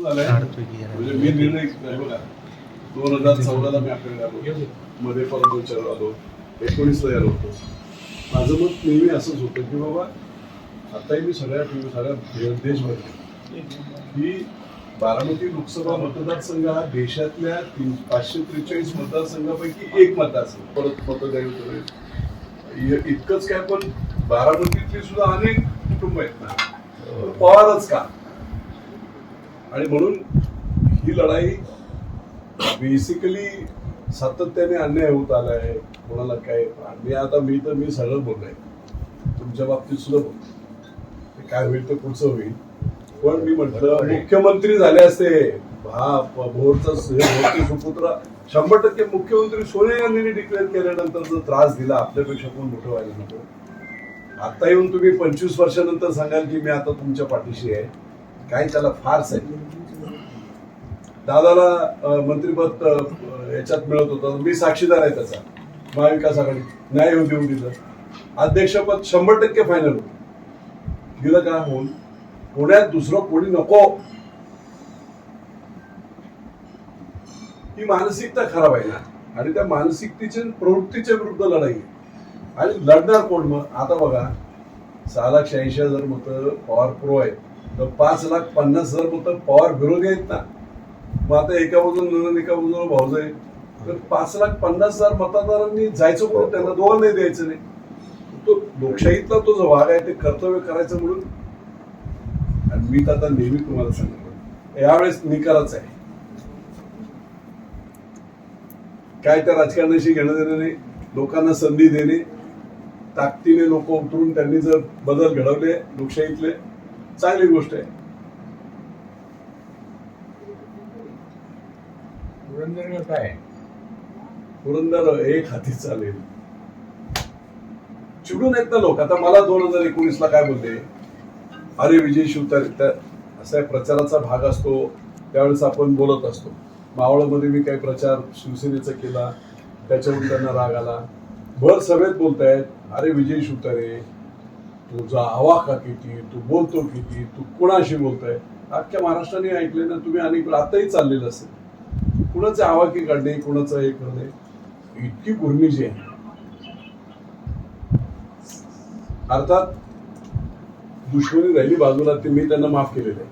म्हणजे मी निर्णय बघा. दोन हजार चौदाला मी आपल्याकडे आलो. मध्ये परत विचार आलो. एकोणीसला आलो होतो. माझं मत नेहमी असंच होतं की बाबा आताही मी सगळ्या सगळ्या देशभर ही बारामती लोकसभा मतदारसंघ हा देशातल्या तीन पाचशे त्रेचाळीस मतदारसंघापैकी एक मतदारसंघ. परत मतदान इतकंच काय पण बारामतीतली सुद्धा अनेक कुटुंब आहेत ना. पवारच का? आणि म्हणून ही लढाई बेसिकली सातत्याने अन्याय होत आलाय कोणाला काय मी आता मी तर मी सगळं बोललोय तुमच्या बाबतीत सुद्धा बोलतो काय होईल ते पुढचं होईल. पण मी म्हटलं मुख्यमंत्री झाले असते हा. भोरचे सुपुत्र. शंभर टक्के मुख्यमंत्री सोनिया गांधींनी डिक्लेअर केल्यानंतर जर त्रास दिला आपल्यापेक्षा कोण मोठं व्हायला नको. आता येऊन तुम्ही पंचवीस वर्षानंतर सांगाल की मी आता तुमच्या पाठीशी आहे. काय त्याला फारच आहे दादाला मंत्रीपद मंत्रिपद याच्यात मिळत होतं. मी साक्षीदार आहे त्याचा. महाविकास आघाडी. न्याय देऊन तिथं अध्यक्षपद शंभर टक्के फायनल होतं. गेलं का? होऊन. पुण्यात दुसरं कोणी नको. ही मानसिकता खराब आहे ना. आणि त्या मानसिकतेच्या प्रवृत्तीच्या विरुद्ध लढाई आणि लढणार कोण मग? आता बघा सहा लाख शहाऐंशी हजार मतं पॉवर प्रो आहेत. तर पाच लाख पन्नास हजार मतं पवार विरोधी आहेत ना. मग आता एका बाजूला नंदन एका बाजूला भाऊज आहे तर पाच लाख पन्नास हजार मतदारांनी जायचं कोण त्यांना दोन नाही द्यायचं नाही. तो लोकशाहीतला तो जो भाग आहे ते कर्तव्य करायचं म्हणून. आणि मी तर आता नेहमी तुम्हाला सांगतो यावेळेस निकालाच आहे. काय त्या राजकारणाशी घेणं देणं नाही लोकांना संधी देणे ताकदीने लोक उतरून त्यांनी जर बदल घडवले लोकशाहीतले चांगली गोष्ट आहे. पुरंदर काय? पुरंदर एक हाती चालेल. चिडून आहेत ना लोक. आता मला दोन हजार एकोणीस ला काय बोलले? अरे विजय शिवतारे असा प्रचाराचा भाग असतो त्यावेळेस आपण बोलत असतो. मावळमध्ये मी काही प्रचार शिवसेनेचा केला त्याच्यावरून त्यांना राग आला. भर सभेत बोलतायत अरे विजय शिवतारे तुझा आवाका किती? तू बोलतो किती? तू कुणाशी बोलतोय? अख्ख्या महाराष्ट्राने ऐकले ना तुम्ही अनेक आताही चाललेलं असेल. कुणाचे आवाकी काढणे कुणाचं हे करणे? इतकी गुर्मीची आहे. अर्थात दुश्मनी राहिली बाजूला ते मी त्यांना माफ केलेलं आहे.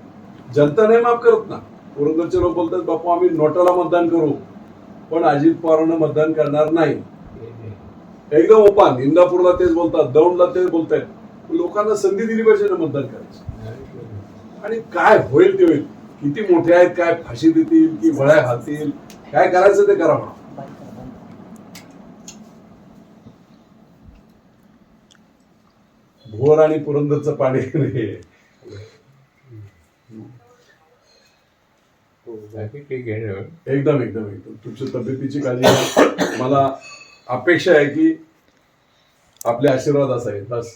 जनता नाही माफ करत ना. पुरंदरचे लोक बोलतात बापू आम्ही नोटाला मतदान करू. पण अजित पवारांना मतदान करणार नाही. एकदम ओपन इंदापूरला तेच बोलतात दौंडला तेच बोलतायत. लोकांना संधी दिली पाहिजे ना मतदान करायची. आणि काय होईल ते होईल. किती मोठे आहेत काय फाशी देतील की वळ्या घालतील काय करायचं ते करा म्हणा. भोर आणि पुरंदरचं पाणी एकदम एकदम एकदम. तुमच्या तब्येतीची काळजी मला अपेक्षा आहे की आपले आशीर्वाद असावे बस.